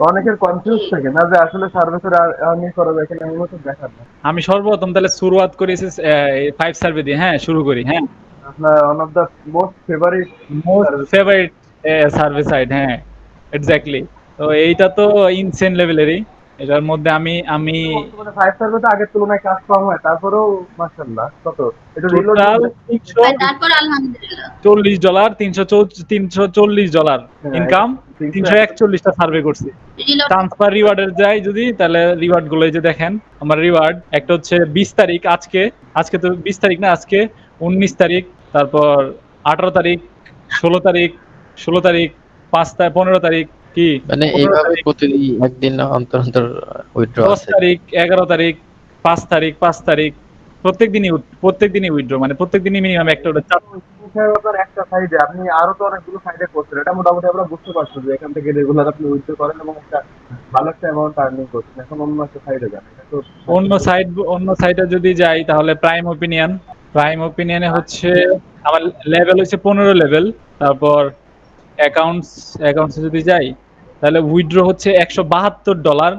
অনেকের কনফিউজ থাকে না যে আসলে সার্ভিসের আর্নিং করা যায় কিনা এগুলো তো দেখার না আমি সর্বপ্রথম তাহলে শুরুয়াত করেছি ফাইভ সার্ভে দিয়ে হ্যাঁ শুরু করি হ্যাঁ। আপনার one of the most favourite most favourite service side হ্যাঁ এক্স্যাক্টলি তো এইটা তো ইনসেন লেভেলেরই এটার মধ্যে আমি আমি ফাইভ স্টার সার্ভিসে আগের তুলনায় কাজ কম হয় তারপরেও মাশাআল্লাহ কত? এটা রিলোড টোটাল তিনশো আর তারপর আলহামদুলিল্লাহ। চল্লিশ ডলার তিনশো তিনশো চল্লিশ ডলার ইনকাম তিনশো একচল্লিশটা সার্ভে করছি। ট্রান্সফার রিওয়ার্ডের যাই যদি তাহলে রিওয়ার্ডগুলো এই যে দেখেন আমার রিওয়ার্ড একটা হচ্ছে বিশ তারিখ আজকে আজকে তো বিশ তারিখ না আজকে উনিশ তারিখ তারপর আঠারো তারিখ ষোলো তারিখ ষোলো তারিখ পাঁচ তারিখ পনেরো তারিখ কি? মানে এইভাবে প্রতিদিন একদিন অন্তর অন্তর উইথড্র আছে। তারিখ এগারো তারিখ পাঁচ তারিখ পাঁচ তারিখ প্রত্যেক দিনই প্রত্যেক দিনই উইথড্র মানে প্রত্যেক দিনই মিনিমাম একটা করে চার একটা সাইডে আপনি আরও তো অনেকগুলো সাইডে করছেন। এটা মোটামুটি আমরা বুঝতে পারছি যে এখান থেকে রেগুলার আপনি উইথড্র করেন এবং একটা ভালো একটা অ্যামাউন্ট আর্নিং করছেন। এখন অন্য একটা সাইডে যান। অন্য সাইড অন্য সাইডে যদি যাই তাহলে প্রাইম ওপিনিয়ন প্রাইম ওপিনিয়নে হচ্ছে আমার লেভেল হচ্ছে পনেরো লেভেল তারপর অ্যাকাউন্টস অ্যাকাউন্টসে যদি যাই তাহলে উইথড্র হচ্ছে একশো বাহাত্তর ডলার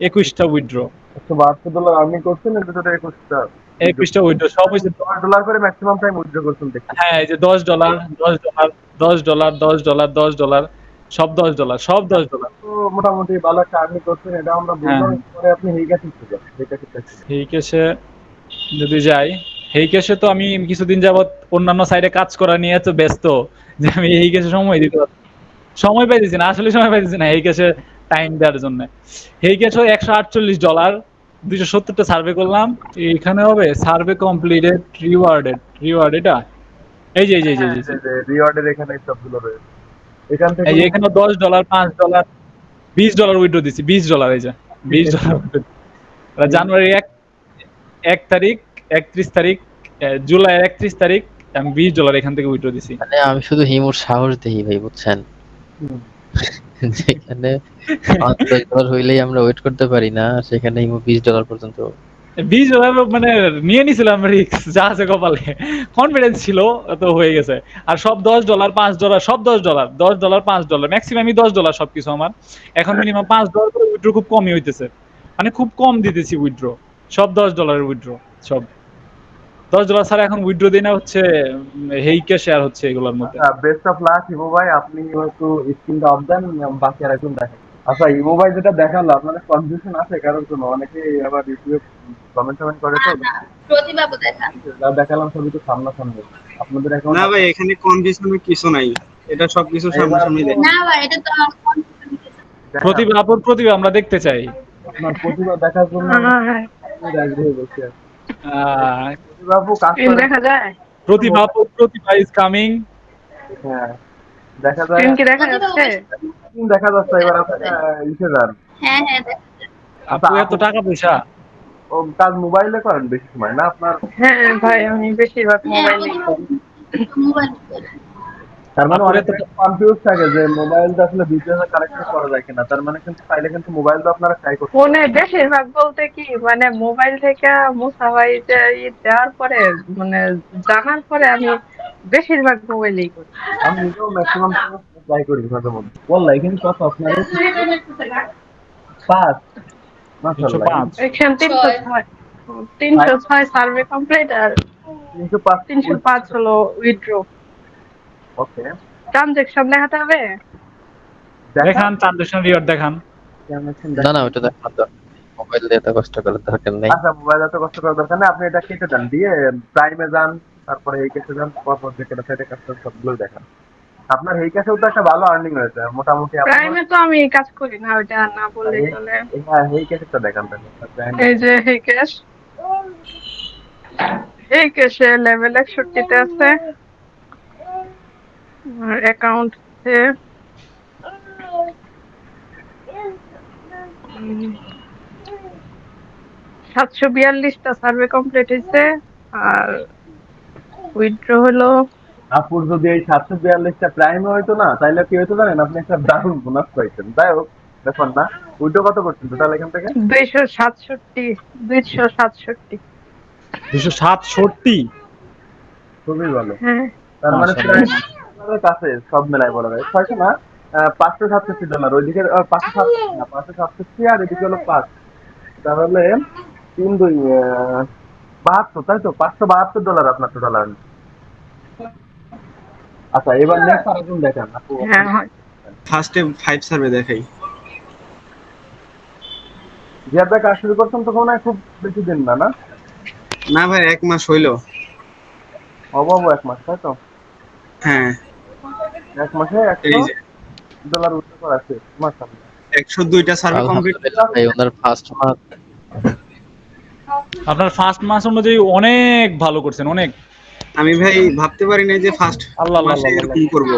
একুশটা উইথড্র একশো বাহাত্তর ডলার আর্নিং করছেন একুশটা একুশটা উইথড্র সব হচ্ছে দশ ডলার করে ম্যাক্সিমাম টাইম উইথড্র করছেন হ্যাঁ এই যে দশ ডলার দশ ডলার দশ ডলার দশ ডলার দশ ডলার সব দশ ডলার সব দশ ডলার তো মোটামুটি ভালো একটা আর্নিং করছেন এটা আমরা বুঝলাম হ্যাঁ। পরে আপনি হিগা শিখতে যদি যাই এই কেসে তো আমি কিছুদিন যাবত অন্যান্য সাইডে কাজ করা নিয়ে তো ব্যস্ত যে আমি এই কেসে সময় দিতে। সময় পাইতেছি না আসলে সময় পাইতেছি না এই কেসে টাইম দেওয়ার জন্য। এই কেসে একশো আটচল্লিশ ডলার দুইশো সত্তরটা সার্ভে করলাম। এখানে হবে সার্ভে কমপ্লিটেড রিওয়ার্ডেড রিওয়ার্ড এটা এই যে এই যে এই যে, রিওয়ার্ডের এখানে সবগুলো রয়েছে। এখান থেকে এই এখানে দশ ডলার পাঁচ ডলার বিশ ডলার উইড্রো দিচ্ছি বিশ ডলার এই যে বিশ ডলার জানুয়ারি এক এক তারিখ একত্রিশ তারিখ জুলাই একত্রিশ তারিখ আমি বিশ ডলার এখান থেকে উইড্রো দিছি। মানে আমি শুধু হিমুর সাহস দেখি ভাই বুঝছেন। যেখানে পাঁচ ডলার হইলেই আমরা ওয়েট করতে পারি না সেখানে হিমু বিশ ডলার পর্যন্ত। বিশ ডলার মানে নিয়ে নিছিলাম রিক্স যা আছে কপালে। কনফিডেন্স ছিল তো হয়ে গেছে। আর সব দশ ডলার পাঁচ ডলার সব দশ ডলার দশ ডলার পাঁচ ডলার ম্যাক্সিমামই দশ ডলার সবকিছু আমার। এখন মিনিমাম পাঁচ ডলার উইথড্র খুব কমই হইতেছে। মানে খুব কম দিতেছি উইথড্র সব দশ ডলারের উইথড্র সব। দশ ডলার ছাড়া এখন উইথড্র দিই না হচ্ছে হেইকে শেয়ার হচ্ছে এগুলোর মধ্যে। বেস্ট অফ লাক ইমো ভাই। আপনি একটু স্ক্রিনটা অফ দেন বাকি আর একজন দেখেন আচ্ছা ইমো ভাই যেটা দেখাল আপনাদের কনফিউশন আছে কারণ কোনো অনেকে আবার ইউটিউবে কমেন্ট টমেন্ট করে তো। না, প্রতিবাবু দেখান। যা দেখালাম সবই তো সামনাসামনি। আপনাদের এখন না ভাই এখানে কনফিউশনের কিছু নাই। এটা সব সবকিছু সামনাসামনি দেখ না ভাই এটা তো কিছু। প্রতিভা আপুর প্রতিভা আমরা দেখতে চাই। আপনার প্রতিভা দেখার জন্য আগ্রহী বসে আছি। কাজ দেখা যায়? প্রতিভা প্রতিভা ইজ কামিং হ্যাঁ দেখা যায়। কি দেখা যাচ্ছে? দেখা যাচ্ছে এবার ইসে যান। হ্যাঁ হ্যাঁ আপু এত টাকা পয়সা? ও কাজ মোবাইলে করেন বেশি সময় না আপনার? হ্যাঁ ভাই আমি বেশিরভাগ মোবাইলে মোবাইল। তার মানে অনেক কনফিউজ থাকে যে মোবাইলটা আসলে কানেক্ট করা যায় কিনা। তার মানে কিন্তু চাইলে কিন্তু মোবাইল তো আপনারা ট্রাই করতে ফোনে বেশিরভাগ বলতে কি মানে মোবাইল থেকে মুসা ভাই যে দেওয়ার পরে মানে জানার পরে আমি বেশিরভাগ মোবাইলেই করি। আমি নিজেও ম্যাক্সিমাম ট্রাই করি মাঝে মধ্যে বললাই কিন্তু কত আপনার পাঁচ। মাশাআল্লাহ তিনশো ছয়। তিনশো ছয় সার্ভে কমপ্লিট আর তিনশো পাঁচ। তিনশো পাঁচ হলো উইথড্র ওকে। ট্রানজেকশন দেখাতে হবে? দেখান ট্রানজেকশন রিওয়ার্ড দেখান। না না ওটা দরকার মোবাইল দিয়ে এত কষ্ট করার দরকার নেই। আচ্ছা মোবাইল এত কষ্ট করার দরকার নেই। আপনি এটা কেটে দেন দিয়ে প্রাইমে যান তারপরে এই কেসে যান পরপর যে কোনো সাইডে কাজ করেন সবগুলোই দেখান। আপনার এই কেসেও তো একটা ভালো আর্নিং হয়েছে মোটামুটি প্রাইমে তো আমি কাজ করি না ওইটা না বললেই চলে। হ্যাঁ এই কেসটা দেখান তাহলে এই যে এই ক্যাশ এই ক্যাশে লেভেল একষট্টিতে আছে। আর অ্যাকাউন্ট সাতশো বিয়াল্লিশটা সার্ভে কমপ্লিট হয়েছে আর উইথড্র হলো। আপুর যদি এই সাতশো বিয়াল্লিশটা প্রাইমে হইতো না তাহলে কি হইতো জানেন? আপনি একটা দারুণ বোনাস পাইতেন তাই হোক দেখুন না। ওইটা কত করছেন টোটাল এখান থেকে? দুইশো সাতষট্টি দুইশো সাতষট্টি। দুশো সাতষট্টি? খুবই ভালো। হ্যাঁ। তার মানে কাছে সব মেলায় বলা যায়। ছয়শো না? পাঁচশো সাতষট্টি ডলার ওইদিকে পাঁচশো সাতষট্টি না পাঁচশো সাতষট্টি আর এদিকে হলো পাঁচ। তাহলে তিন দুই বাহাত্তর তাই তো? পাঁচশো বাহাত্তর ডলার আপনার টোটাল আর্ন আচ্ছা এবার নেক্সট আরেকজন দেখেন। হ্যাঁ হয়। ফার্স্টে ফাইভ সার্ভে দেখাই। জিয়াদ ভাই কাজ শুরু করছেন তখন খুব বেশি দিন না না? না ভাই এক মাস হইল। অবাব এক মাস তাই তো? হ্যাঁ। এক মাসে একশো ডলার উঠতে করাচ্ছে মাসাল্লাহ একশো দুইটা সার্ভে কমপ্লিট ভাই ওনার ফার্স্ট মাস আপনার ফার্স্ট মাস অনুযায়ী অনেক ভালো করছেন অনেক। আমি ভাই ভাবতে পারি না যে ফার্স্ট আল্লাহ আল্লাহ মাসে এরকম করব।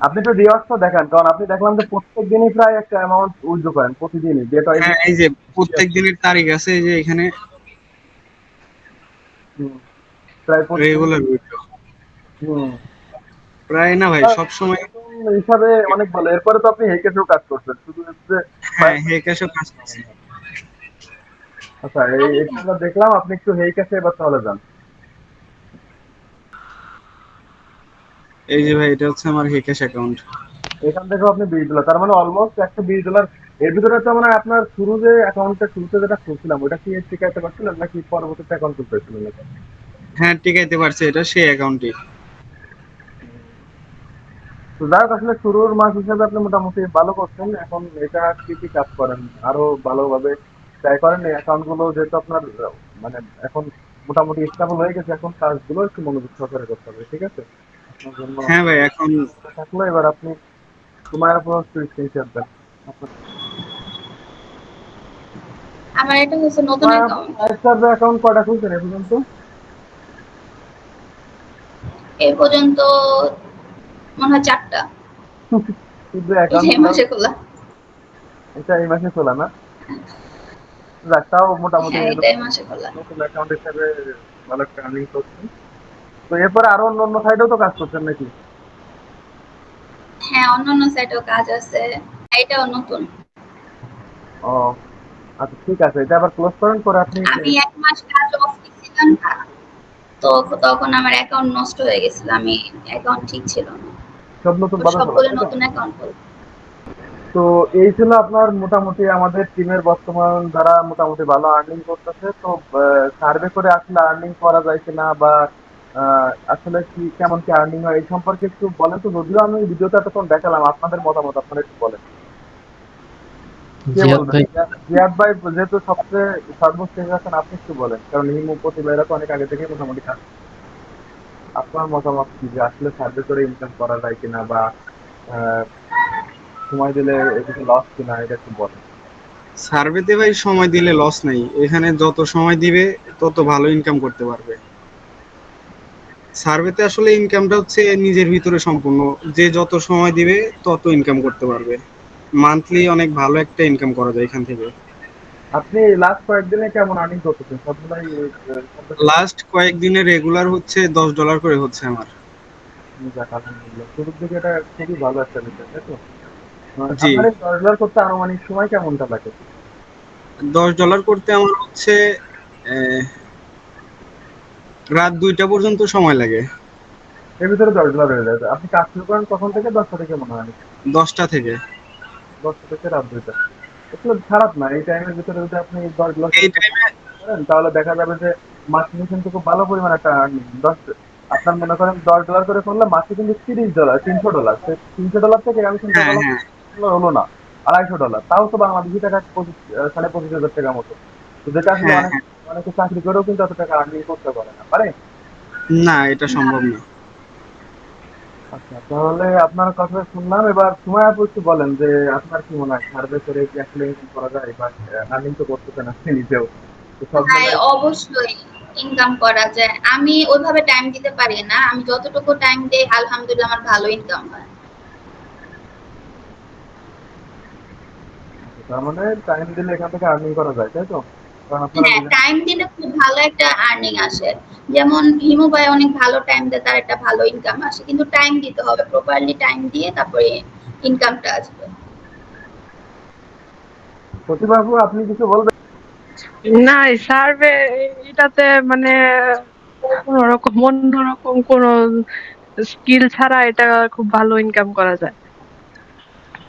আপনি তো রিওয়ার্ডটা দেখান কারণ আপনি দেখলাম যে প্রত্যেক দিনই প্রায় একটা অ্যামাউন্ট উইথড্র করেন প্রতিদিনই যেটা এই যে- হ্যাঁ এই যে প্রত্যেক দিনের তারিখ আছে এই যে এখানে। প্রায় রেগুলার হুম। প্রায় না ভাই সব সময় হিসাবে অনেক ভালো। এরপরে তো আপনি হেকেসেও কাজ করছেন। শুধু হচ্ছে হ্যাঁ হে কাজ করছি। আচ্ছা এই দেখলাম আপনি একটু হেই কাছে এবার তাহলে যান। এই যে ভাই এটা হচ্ছে আমার হে ক্যাশ অ্যাকাউন্ট এখান থেকেও আপনি বিশ ডলার তার মানে অলমোস্ট একশো বিশ ডলার এর ভিতরে তো মানে আপনার শুরু যে অ্যাকাউন্টটা শুরুতে যেটা খুলছিলাম ওটা কি টিকাইতে পারছিলেন নাকি পরবর্তীতে অ্যাকাউন্ট খুলতেছিলেন নাকি হ্যাঁ টিকাইতে পারছে এটা সেই অ্যাকাউন্টই তো যাই হোক আসলে শুরুর মাস হিসাবে আপনি মোটামুটি ভালো করছেন। এখন এটা কি কি কাজ করেন? আরও ভালোভাবে ট্রাই করেন। অ্যাকাউন্টগুলো যেহেতু আপনার মানে এখন মোটামুটি স্টেবল হয়ে গেছে এখন কাজগুলো একটু মনোযোগ সহকারে করতে হবে ঠিক আছে? হ্যাঁ ভাই এখন থাকল এবার আপনি তোমার উপর স্ক্রিনশট দেন। আমার এটা হচ্ছে নতুন অ্যাকাউন্ট অ্যাকাউন্ট কয়টা খুলছেন এ পর্যন্ত? এই পর্যন্ত মনে হয় চারটা। এই মাসে খোলা। এটা এই মাসে খোলা না। যাক তাও মোটামুটি এই মাসে খোলা। অ্যাকাউন্ট হিসেবে ভালো একটা আর্নিং করছেন তো এরপরে আরও অন্য অন্য সাইডেও তো কাজ করছেন নাকি? হ্যাঁ অন্যান্য সাইটেও কাজ আছে। এটাও নতুন। ও আচ্ছা ঠিক আছে এটা আবার ক্লোজ করেন করে আপনি আমি এক মাস কাজ অফ তো তখন আমার অ্যাকাউন্ট নষ্ট হয়ে গেছিল আমি অ্যাকাউন্ট ঠিক ছিল না। সব নতুন তো সবগুলো নতুন অ্যাকাউন্ট করব। তো এই ছিল আপনার মোটামুটি আমাদের টিমের বর্তমান যারা মোটামুটি ভালো আর্নিং করতেছে তো সার্ভে করে আসলে আর্নিং করা যায় কিনা বা আসলে কি কেমন কি আর্নিং হয় এই সম্পর্কে একটু বলেন তো। যদিও আমি ভিডিওটা তখন দেখালাম আপনাদের মতামত আপনারা একটু বলেন। জিয়াদ ভাই। যেহেতু সবচেয়ে সর্বশেষ আছেন আপনি একটু বলেন। কারণ হিমু প্রতিভাইরা তো অনেক আগে থেকে মোটামুটি কাজ করে। আপনার মতামত কি যে আসলে সার্ভে করে ইনকাম করা যায় কিনা বা সময় দিলে এদিকে লস কিনা, এটা একটু বলেন। সার্ভেতে ভাই, সময় দিলে লস নাই। এখানে যত সময় দিবে, তত ভালো ইনকাম করতে পারবে। সার্ভেতে আসলে ইনকামটা হচ্ছে নিজের ভিতরে সম্পূর্ণ। যে যত সময় দিবে, তত ইনকাম করতে পারবে। মান্থলি অনেক ভালো একটা ইনকাম করা যায় এখান থেকে। আপনি লাস্ট কয়েকদিনে কেমন আর্নিং করতেছেন? সবগুলাই লাস্ট কয়েকদিনে রেগুলার হচ্ছে দশ ডলার করে হচ্ছে আমার। শুরুর দিকে এটা খুবই ভালো একটা বিষয় তাই তো? দশ ডলার করতে আনুমানিক সময় কেমনটা লাগে? দশ ডলার করতে আমার হচ্ছে রাত দুইটা পর্যন্ত সময় লাগে। এর ভিতরে দশ ডলার হয়ে যায়। আপনি কাজ শুরু করেন কখন থেকে? দশটা থেকে মনে হয়। দশটা থেকে। দশটা থেকে রাত দুইটা। আসলে খারাপ না এই টাইমের ভিতরে যদি আপনি দশ ডলার করেন তাহলে দেখা যাবে যে মাসে কিন্তু খুব ভালো পরিমাণ একটা আর্নিং দশ আপনার মনে করেন দশ ডলার করে করলে মাসে কিন্তু তিরিশ ডলার তিনশো ডলার তিনশো ডলার থেকে আমি তিনশো হ্যাঁ হ্যাঁ হলো না আড়াইশো ডলার তাও তো বাংলাদেশি টাকা সাড়ে পঁচিশ হাজার টাকা মতো। যেটা আসলে হ্যাঁ, অনেকে চাকরি করেও কিন্তু অত টাকা আর্নিং করতে পারে না পারে? না এটা সম্ভব না। আচ্ছা তাহলে আপনার কথা শুনলাম। এবার সময় আপু একটু বলেন যে আপনার কি মনে হয় সার্ভে করে কি আসলে করা যায়? বা আর্নিং তো করতেছেন আপনি নিজেও। হ্যাঁ অবশ্যই ইনকাম করা যায়। আমি ওইভাবে টাইম দিতে পারি না। আমি যতটুকু টাইম দেই আলহামদুলিল্লাহ আমার ভালো ইনকাম হয়। তার মানে টাইম দিলে এখান থেকে আর্নিং করা যায় তাই তো? হ্যাঁ টাইম দিলে খুব ভালো একটা আর্নিং আসে। যেমন হিমু ভাই অনেক ভালো টাইম দেয় তার একটা ভালো ইনকাম আসে। কিন্তু টাইম দিতে হবে প্রপারলি টাইম দিয়ে তারপরে ইনকামটা আসবে। প্রতিবাবু আপনি কিছু বলবেন? না সার্ভে এটাতে মানে কোন রকম অন্যরকম কোন স্কিল ছাড়া এটা খুব ভালো ইনকাম করা যায়।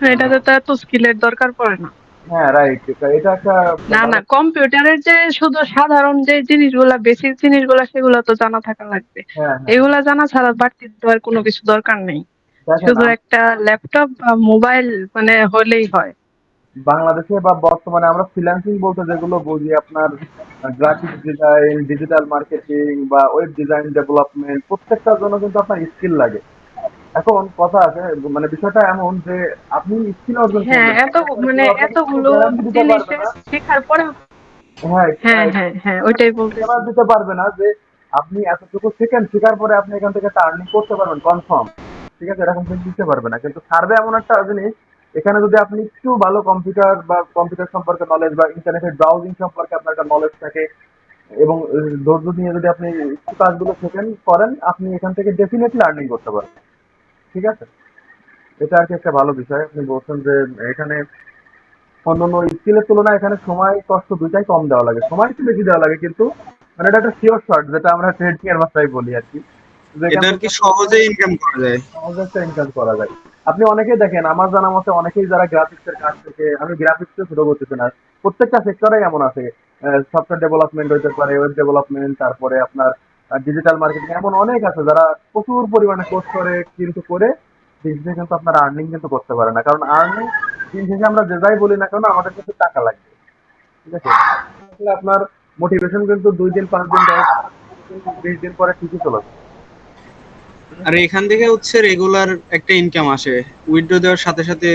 এটাতে তো এত স্কিলের দরকার পড়ে না। হ্যাঁ রাইট এটা একটা না না কম্পিউটারের যে শুধু সাধারণ যে জিনিসগুলা বেসিক জিনিসগুলা সেগুলো তো জানা থাকা লাগবে। হ্যাঁ হ্যাঁ। এগুলা জানা ছাড়া বাড়তি তো আর কোনো কিছু দরকার নেই। শুধু একটা ল্যাপটপ বা মোবাইল মানে হলেই হয়। বাংলাদেশে বা বর্তমানে আমরা ফ্রিল্যান্সিং বলতে যেগুলো বুঝি আপনার গ্রাফিক ডিজাইন ডিজিটাল মার্কেটিং বা ওয়েব ডিজাইন ডেভেলপমেন্ট প্রত্যেকটার জন্য কিন্তু আপনার স্কিল লাগে। এখন কথা আছে মানে বিষয়টা এমন যে আপনি স্কিল অর্জন হ্যাঁ এত মানে এতগুলো জিনিস শেখার পরে হ্যাঁ হ্যাঁ হ্যাঁ হ্যাঁ ওইটাই বলতে দিতে পারবে না যে আপনি এতটুকু শিখেন শেখার পরে আপনি এখান থেকে আর্নিং করতে পারবেন কনফার্ম ঠিক আছে এরকম কিন্তু দিতে পারবে না। কিন্তু সার্ভে এমন একটা জিনিস এখানে যদি আপনি একটু ভালো কম্পিউটার বা কম্পিউটার সম্পর্কে নলেজ বা ইন্টারনেটের ব্রাউজিং সম্পর্কে আপনার একটা নলেজ থাকে এবং ধৈর্য নিয়ে যদি আপনি একটু কাজগুলো শেখেন করেন আপনি এখান থেকে ডেফিনেটলি আর্নিং করতে পারবেন। ঠিক আছে? এটা আর কি একটা ভালো বিষয়। আপনি বলছেন যে এখানে অন্যান্য স্কিলের তুলনায় এখানে সময় কষ্ট দুইটাই কম দেওয়া লাগে। সময় একটু বেশি দেওয়া লাগে কিন্তু মানে এটা একটা শিওর শর্ট যেটা আমরা ট্রেডিং এর ভাষায় বলি আর কি। এটা কি সহজে ইনকাম করা যায়? সহজে ইনকাম করা যায়। আপনি অনেকেই দেখেন আমার জানা মতে অনেকেই যারা গ্রাফিক্স এর কাজ থেকে আমি গ্রাফিক্স শুরু করতেছি না প্রত্যেকটা সেক্টরেই এমন আছে। সফটওয়্যার ডেভেলপমেন্ট হইতে পারে ওয়েব ডেভেলপমেন্ট তারপরে আপনার ডিজিটাল মার্কেটিং এমন অনেক আছে যারা প্রচুর পরিমাণে কোর্স করে কিন্তু করে দিন কিন্তু আপনার আর্নিং কিন্তু করতে পারে না। কারণ আর্নিং দিন শেষে আমরা যে যাই বলি না কেন আমাদের কিন্তু টাকা লাগবে। ঠিক আছে? আসলে আপনার মোটিভেশন কিন্তু দুই দিন পাঁচ দিন দশ বিশ দিন পরে ঠিকই চলে যাবে আর এখান থেকে হচ্ছে রেগুলার একটা ইনকাম আসে। উইথড্র দেওয়ার সাথে সাথে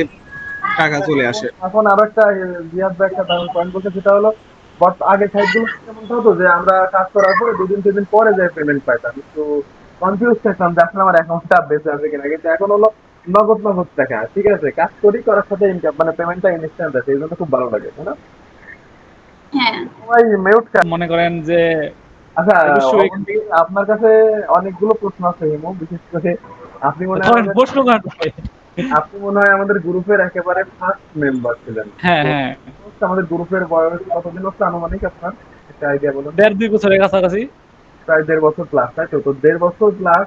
টাকা চলে আসে। এখন আরও একটা জিয়াদ ভাই একটা দারুণ পয়েন্ট বলতে সেটা হলো বর্ত- আগে সাইটগুলো কেমন হতো যে আমরা কাজ করার পরে দুদিন তিন দিন পরে যে পেমেন্ট পাইতাম। একটু কনফিউজ থাকতাম যে আসলে আমার অ্যাকাউন্টটা বেঁচে আছে কিনা। কিন্তু এখন হলো নগদ নগদ টাকা। ঠিক আছে কাজ করি করার সাথে ইনকাম মানে পেমেন্টটা ইনস্ট্যান্ট আছে। এই জন্য খুব ভালো লাগে না? হ্যাঁ। মনে করেন যে আচ্ছা আপনার কাছে অনেকগুলো প্রশ্ন আছে হিমু। বিশেষ করে আপনি মনে হয় আপনি মনে হয় আমাদের গ্রুপের একেবারে ফার্স্ট মেম্বার ছিলেন। হ্যাঁ হ্যাঁ। আমাদের গ্রুপের বয়স কতদিন হচ্ছে আনুমানিক আপনার? একটা আইডিয়া বলুন। দেড় দুই বছরের কাছাকাছি। প্রায় দেড় বছর প্লাস তাই তো? তো দেড় বছর প্লাস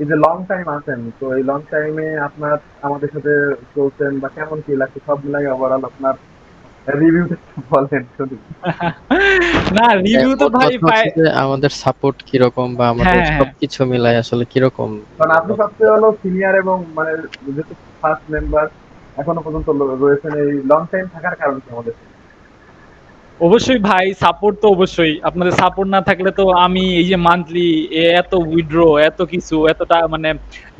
এই যে লং টাইম আছেন। তো এই লং টাইমে আপনার আমাদের সাথে চলছেন বা কেমন কি লাগছে? সব মিলাই ওভারঅল আপনার রিভিউটা বলেন। শুনি না রিভিউ তো ভাই আমাদের সাপোর্ট কীরকম বা আমাদের হ্যাঁ, হ্যাঁ। সবকিছু মিলাই আসলে কীরকম? কারণ আপনি সবচেয়ে হলো সিনিয়র এবং মানে যেহেতু ফার্স্ট মেম্বার এখনও পর্যন্ত রয়েছেন এই লং টাইম থাকার কারণে আমাদের। অবশ্যই ভাই সাপোর্ট তো অবশ্যই। আপনাদের সাপোর্ট না থাকলে তো আমি এই যে মান্থলি এত উইথড্র এত কিছু এতটা মানে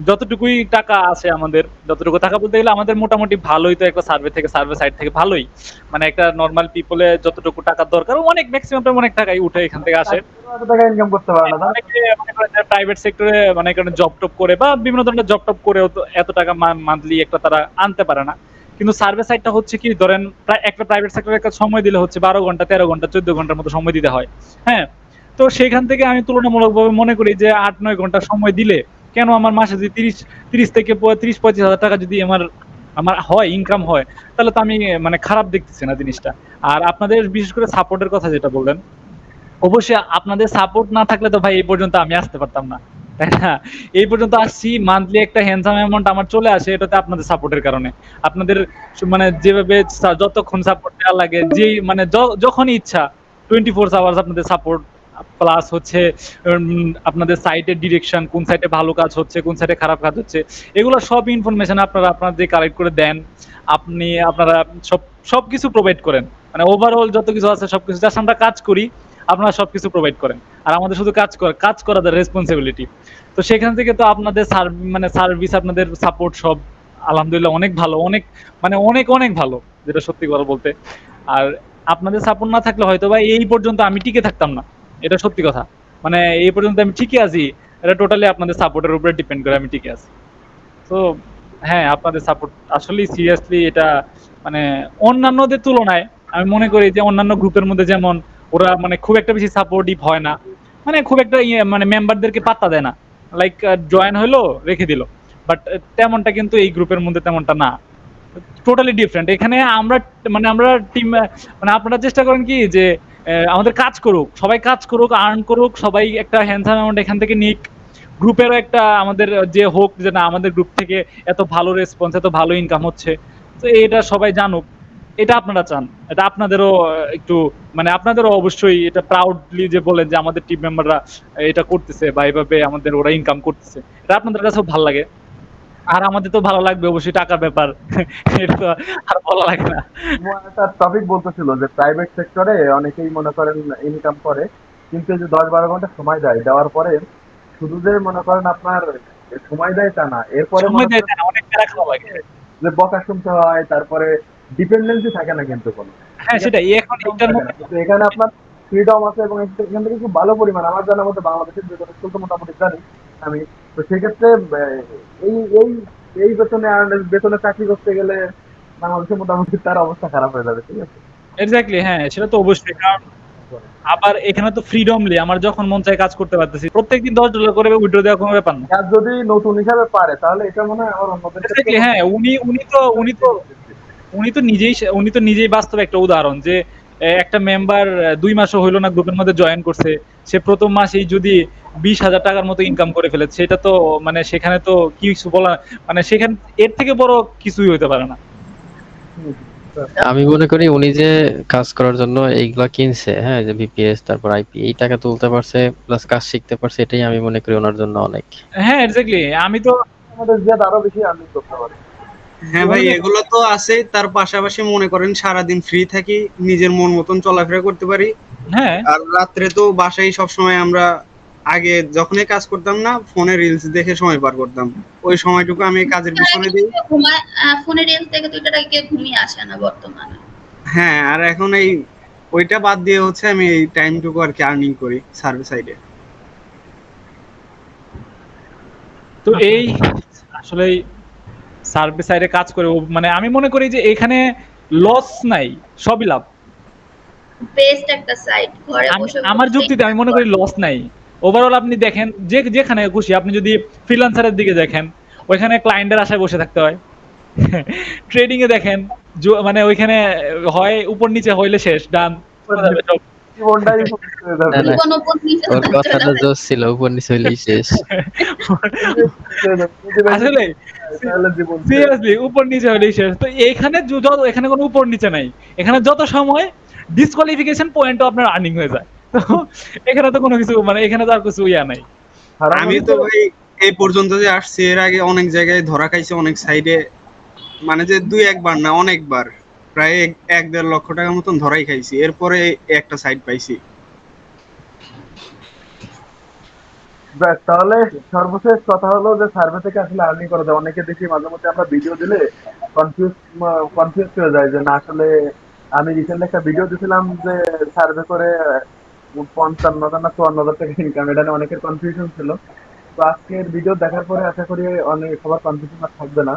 যতটুকুই টাকা আছে আমাদের, যতটুকু টাকা বলতে গেলে আমাদের মোটামুটি ভালোই তো একটা সার্ভে থেকে সার্ভে সাইড থেকে ভালোই। মানে একটা নর্মাল পিপলে যতটুকু টাকার দরকার, অনেক ম্যাক্সিমাম অনেক টাকাই উঠে এখান থেকে আসে। প্রাইভেট সেক্টরে মানে জব টপ করে বা বিভিন্ন ধরনের জব টপ করেও তো এত টাকা মান্থলি একটা তারা আনতে পারে না। কিন্তু সার্ভে সাইডটা হচ্ছে কি, ধরেন প্রায় একটা প্রাইভেট সেক্টরে একটা সময় দিলে হচ্ছে বারো ঘণ্টা, তেরো ঘণ্টা, চোদ্দ ঘণ্টার মতো সময় দিতে হয়। হ্যাঁ? তো সেখান থেকে আমি তুলনামূলকভাবে মনে করি যে আট, নয় ঘণ্টা সময় দিলে কেন আমার মাসে যদি তিরিশ তিরিশ থেকে তিরিশ পঁয়ত্রিশ হাজার টাকা যদি আমার আমার হয় ইনকাম হয়, তাহলে তো আমি মানে খারাপ দেখতেছি না জিনিসটা। আর আপনাদের বিশেষ করে সাপোর্টের কথা যেটা বললেন, অবশ্যই আপনাদের সাপোর্ট না থাকলে তো ভাই এই পর্যন্ত আমি আসতে পারতাম না। তাই এই পর্যন্ত আসছি। মান্থলি একটা হ্যান্ডসাম অ্যামাউন্ট আমার চলে আসে, এটাতে আপনাদের সাপোর্টের কারণে। আপনাদের মানে যেভাবে যতক্ষণ সাপোর্ট দেওয়া লাগে, যেই মানে য- যখনই ইচ্ছা টোয়েন্টি ফোর আওয়ার্স আপনাদের সাপোর্ট প্লাস হচ্ছে আপনাদের সাইটের ডিরেকশন কোন সাইটে ভালো কাজ হচ্ছে, কোন সাইটে খারাপ কাজ হচ্ছে, এগুলো সব ইনফরমেশন আপনারা আপনাদের কালেক্ট করে দেন, আপনি, আপনারা সব সব কিছু প্রোভাইড করেন। মানে ওভারঅল যত কিছু আছে সব কিছু জাস্ট আমরা কাজ করি আপনারা সবকিছু প্রোভাইড করেন। আর আমাদের শুধু কাজ কর কাজ করা রেসপন্সিবিলিটি তো সেখান থেকে তো আপনাদের মানে সার্ভিস আপনাদের সাপোর্ট সব আলহামদুলিল্লাহ অনেক ভালো। অনেক মানে অনেক অনেক ভালো, যেটা সত্যি কথা বলতে। আর আপনাদের সাপোর্ট না থাকলে হয়তো বা এই পর্যন্ত আমি টিকে থাকতাম না। এটা সত্যি কথা। মানে এই পর্যন্ত আমি ঠিকই আছি। এটা টোটালি আপনাদের সাপোর্টের উপরে ডিপেন্ড করে আমি ঠিকই আছি। তো হ্যাঁ আপনাদের সাপোর্ট আসলেই সিরিয়াসলি এটা মানে অন্যান্যদের তুলনায় আমি মনে করি যে অন্যান্য গ্রুপের মধ্যে যেমন ওরা মানে খুব একটা বেশি সাপোর্টিভ হয় না। মানে খুব একটা ইয়ে মানে মেম্বারদেরকে পাত্তা দেয় না। লাইক জয়েন হলো, রেখে দিল। বাট তেমনটা কিন্তু এই গ্রুপের মধ্যে তেমনটা না। টোটালি ডিফারেন্ট এখানে আমরা মানে আমরা টিম মানে আপনারা চেষ্টা করেন কি যে আমাদের কাজ করুক। সবাই কাজ করুক আর্ন করুক, সবাই একটা হ্যান্ডসাম অ্যামাউন্ট এখান থেকে নিক। গ্রুপেরও একটা আমাদের যে হোক যে না, আমাদের গ্রুপ থেকে এত ভালো রেসপন্স এত ভালো ইনকাম হচ্ছে। তো এটা সবাই জানুক। এটা আপনারা চান। এটা আপনাদেরও একটু মানে আপনাদেরও অবশ্যই এটা প্রাউডলি যে বলেন যে আমাদের টিম মেম্বাররা এটা করতেছে বা এইভাবে আমাদের ওরা ইনকাম করতেছে এটা আপনাদের কাছেও ভালো লাগে। আর আমাদের তো ভালো লাগবে অবশ্যই টাকার ব্যাপার এটা তো আর ভালো লাগে না। একটা টপিক বলতেছিল যে প্রাইভেট সেক্টরে অনেকেই মনে করেন ইনকাম করে কিন্তু যে দশ বারো ঘণ্টা সময় দেয় দেওয়ার পরে শুধু যে মনে করেন আপনার সময় দেয় তা না এরপরে যে বকা শুনতে হয় তারপরে ডিপেন্ডেন্সি থাকে না কিন্তু কোনো। হ্যাঁ সেটাই। এখন কিন্তু এখানে আপনার ফ্রিডম আছে এবং এখান থেকে খুব ভালো পরিমাণ। আমার জানার মধ্যে বাংলাদেশের বেতন স্কুল তো মোটামুটি জানি আমি। তো সেক্ষেত্রে এই এই এই বেতনে বেতনে চাকরি করতে গেলে বাংলাদেশে মোটামুটি তার অবস্থা খারাপ হয়ে যাবে ঠিক আছে? এক্স্যাক্টলি হ্যাঁ সেটা তো অবশ্যই। কারণ আবার এখানে তো ফ্রিডম ফ্রিডমলি আমার যখন মন চায় কাজ করতে পারতেছি প্রত্যেকদিন দশ ডলার করে উইড্রো দেওয়া কোনো ব্যাপার না। যদি নতুন হিসাবে পারে তাহলে এটা মনে হয় আমার এক্স্যাক্টলি হ্যাঁ উনি উনি তো উনি তো উনি তো নিজেই উনি তো নিজেই বাস্তব একটা উদাহরণ যে একটা মেম্বার দুই মাসও হইল না গ্রুপের মধ্যে জয়েন করছে। সে প্রথম মাসেই যদি বিশ হাজার টাকার মতো ইনকাম করে ফেলে সেটা তো মানে সেখানে তো কিছু বলা মানে সেখানে এর থেকে বড় কিছুই হতে পারে না। আমি মনে করি উনি যে কাজ করার জন্য এইগুলা কিনছে হ্যাঁ যে বিপিএস তারপর আইপি এই টাকা তুলতে পারছে প্লাস কাজ শিখতে পারছে এটাই আমি মনে করি ওনার জন্য অনেক। হ্যাঁ এক্স্যাক্টলি আমি তো আমাদের জিয়াদ আরও বেশি আর্নিং করতে পারে। হ্যাঁ ভাই এগুলো তো আছে তার পাশাপাশি মনে করেন সারাদিন ফ্রি থাকি নিজের মন মতন চলাফেরা করতে পারি। হ্যাঁ। আর রাত্রে তো বাসায় সব সময় আমরা আগে যখনই কাজ করতাম না ফোনে রিলস দেখে সময় পার করতাম। ওই সময়টুকু আমি কাজের পিছনে দিই। ফোনে রিলস থেকে দুইটা টাকা ঘুমিয়ে আসে না বর্তমানে। হ্যাঁ আর এখন এই ওইটা বাদ দিয়ে হচ্ছে আমি এই টাইমটুকু আর কি আর্নিং করি সার্ভিস সাইডে তো এই আসলে সার্ভিস সাইডে কাজ করে মানে আমি মনে করি যে এখানে লস নাই সবই লাভ। বেস্ট একটা সাইট ঘরে বসে আমার যুক্তিতে আমি মনে করি লস নাই। ওভারঅল আপনি দেখেন যে যেখানে খুশি আপনি যদি ফ্রিল্যান্সারের দিকে দেখেন ওইখানে ক্লায়েন্টের আশায় বসে থাকতে হয়। ট্রেডিং এ দেখেন মানে ওইখানে হয় উপর নিচে হইলে শেষ ডান। জীবনটাই উপর নিচে কথাটা যাবে। ছিল উপর নিচে হইলেই শেষ। আসলে তাহলে জীবন শেষ। সিরিয়াসলি উপর নিচে হলেই শেষ। তো এইখানে যত এখানে কোনো উপর নিচে নাই। এখানে যত সময় ডিসকোয়ালিফিকেশন পয়েন্টও আপনার আর্নিং হয়ে যায়। তো এখানে তো কোনো কিছু মানে এখানে তো আর কিছু ইয়া নাই। আমি তো ভাই এই পর্যন্ত যে আসছি এর আগে অনেক জায়গায় ধরা খাইছে অনেক সাইডে মানে যে দুই একবার না অনেকবার। প্রায় এক- দেড় লক্ষ মতন ধরাই খাইছি। এরপরে একটা পাইছি। তাহলে সর্বশেষ কথা হলো যে সার্ভে থেকে আসলে আর্নিং করা যায়। অনেকে দেখি মাঝে মধ্যে আমরা ভিডিও দিলে কনফিউজ কনফিউজ হয়ে যায় যে না, আসলে আমি রিসেন্ট একটা ভিডিও দিছিলাম যে সার্ভে করে পঞ্চান্ন হাজার না চুয়ান্ন হাজার টাকা ইনকাম এটা নিয়ে অনেকের কনফিউশন ছিল। তো আজকের ভিডিও দেখার পরে আশা করি অনেক সবার কনফিউশন আর থাকবে না।